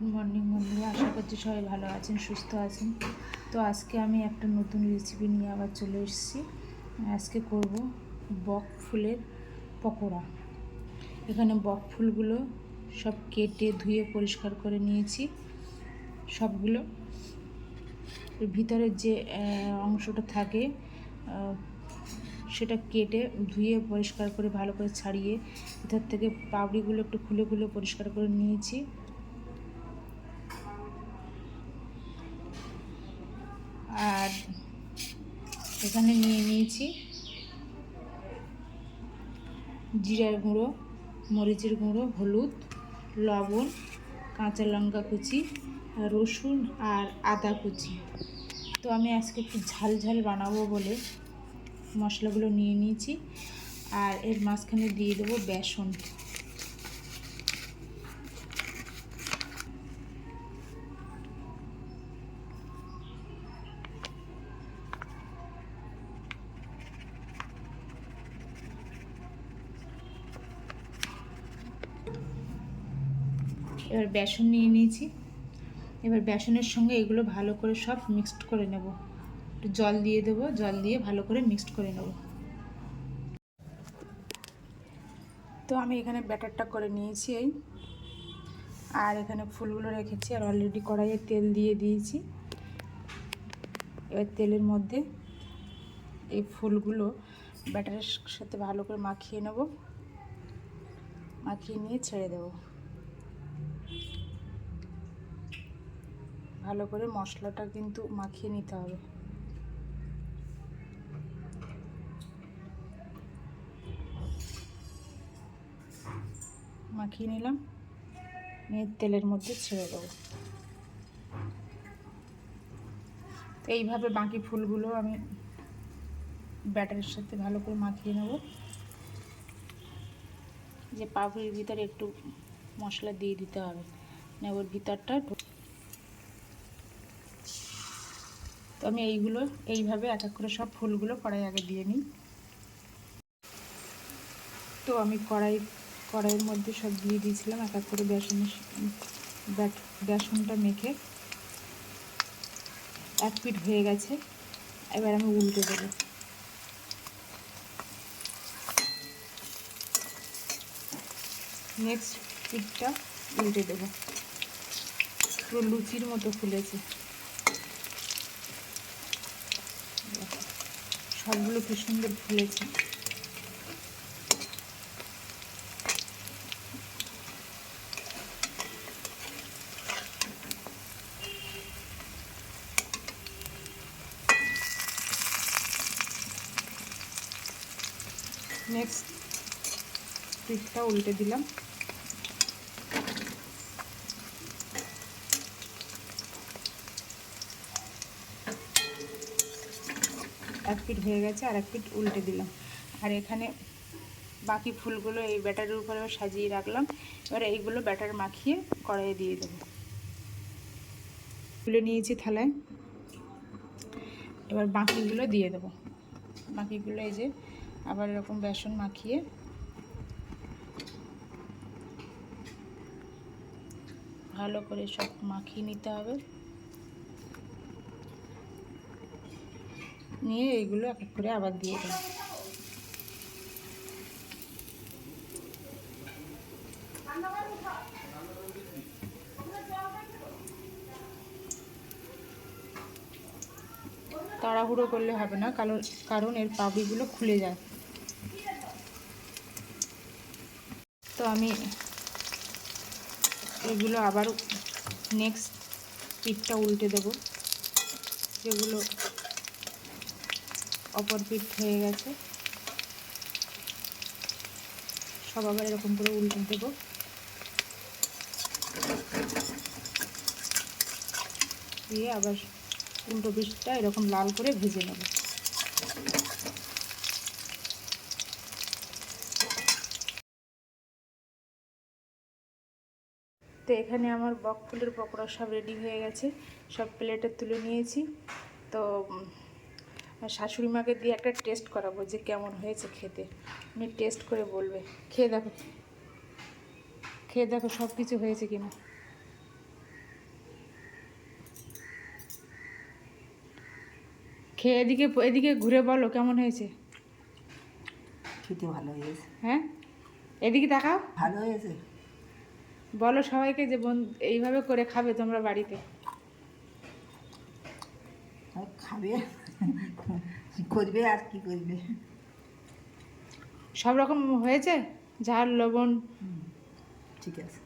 Good morning বন্ধুরা আশা করছি সবাই ভালো আছেন, সুস্থ আছেন। তো আজকে আমি একটা নতুন রেসিপি নিয়ে আবার চলে এসেছি। আজকে করব বক ফুলের পকোড়া। এখানে বক ফুলগুলো সব কেটে, ধুয়ে, পরিষ্কার করে নিয়েছি। সবগুলো। ভিতরের যে অংশটা থাকে সেটা কেটে, ধুয়ে, পরিষ্কার করে, ভালো করে ছাড়িয়ে ভিতর থেকে পাপড়িগুলো একটু খুলে খুলে পরিষ্কার করে নিয়েছি। আর এখানে নিয়ে নিয়েছি জিরার গুঁড়ো, মরিচের গুঁড়ো, হলুদ, লবণ, কাঁচা লঙ্কা কুচি, রসুন আর আদা কুচি। তো আমি আজকে একটু ঝাল ঝাল বানাবো বলে মশলাগুলো নিয়ে নিয়েছি। আর এর মাঝখানে দিয়ে দেবো বেসন। এবার বেসন নিয়ে নিয়েছি। এবার বেসনের সঙ্গে এগুলো ভালো করে সব মিক্সড করে নেব। একটু জল দিয়ে দেবো, জল দিয়ে ভালো করে মিক্সড করে নেব। তো আমি এখানে ব্যাটারটা করে নিয়েছি এই। আর এখানে ফুলগুলো রেখেছি, আর অলরেডি কড়াইয়ে তেল দিয়ে দিয়েছি। এবার তেলের মধ্যে এই ফুলগুলো ব্যাটারের সাথে ভালো করে মাখিয়ে নেব। মাখিয়ে নিয়ে ছেড়ে দেবো। ভালো করে মশলাটা কিন্তু মাখিয়ে নিতে হবে। মাখিয়ে নিলাম। নিয়ে তেলের মধ্যে ছেড়ে দেবো। তো এইভাবে বাকি ফুলগুলো আমি ব্যাটারের সাথে ভালো করে মাখিয়ে নেব। যে পাপড়ির ভিতরে একটু মশলা দিয়ে দিতে হবে। ওর ভিতরটা। তো আমি এইগুলো, এইভাবে এক এক করে সব ফুলগুলো কড়াই আগে দিয়ে নিই। তো আমি কড়াই, কড়াইয়ের মধ্যে সব দিয়ে দিয়েছিলাম এক এক করে ব্যাট- বেসনটা মেখে। এক পিঠ হয়ে গেছে, এবার আমি উল্টে দেবো। নেক্সট পিঠটা উল্টে দেবো। পুরো লুচির মতো ফুলেছে। সবগুলো কি সুন্দর ফুলেছে। নেক্সট পিঠটা উল্টে দিলাম। এক পিঠ হয়ে গেছে আর এক পিঠ উল্টে দিলাম। আর এখানে বাকি ফুলগুলো এই ব্যাটারের উপরে আবার সাজিয়ে রাখলাম। এবার এইগুলো ব্যাটার মাখিয়ে কড়াইয়ে দিয়ে দেবো। তুলে নিয়েছি থালায়। এবার বাকিগুলো দিয়ে দেবো। বাকিগুলো এই যে আবার এরকম বেসন মাখিয়ে ভালো করে সব মাখিয়ে নিতে হবে। নিয়ে এইগুলো এক এক করে আবার দিয়ে দেবো। তাড়াহুড়ো করলে হবে না, কারণ কারণ এর পাপড়িগুলো খুলে যায়। তো আমি এগুলো আবার নেক্সট পিঠটা উল্টে দেবো। যেগুলো অপর পিঠ হয়ে গেছে। সব আবার এরকম করে উল্টে দেবো। দিয়ে আবার উল্টো পিঠটা এরকম লাল করে ভেজে নেব। তো এখানে আমার বক ফুলের পকোড়া সব রেডি হয়ে গেছে। সব প্লেটে তুলে নিয়েছি। তো হ্যাঁ, শাশুড়ি মাকে দিয়ে একটা টেস্ট করাবো যে কেমন হয়েছে খেতে। উনি টেস্ট করে বলবে খেয়ে দেখো খেয়ে দেখো সব কিছু হয়েছে কিনা। খেয়ে এদিকে এদিকে ঘুরে বলো কেমন হয়েছে। খেতে ভালো হয়েছে। হ্যাঁ? এদিকে দেখাও। ভালো হয়েছে? বলো সবাইকে যে বোন এইভাবে করে খাবে তোমরা বাড়িতে। খাবে? করবে আর কি করবে? সব রকম হয়েছে? ঝাল লবণ? ঠিক আছে।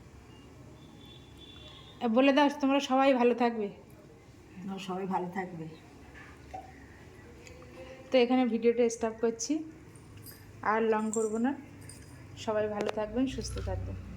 বলে দাও তোমরা সবাই ভালো থাকবে। সবাই ভালো থাকবে। তো এখানে ভিডিওটা স্টপ করছি। আর লং করব না। সবাই ভালো থাকবেন সুস্থ থাকবেন।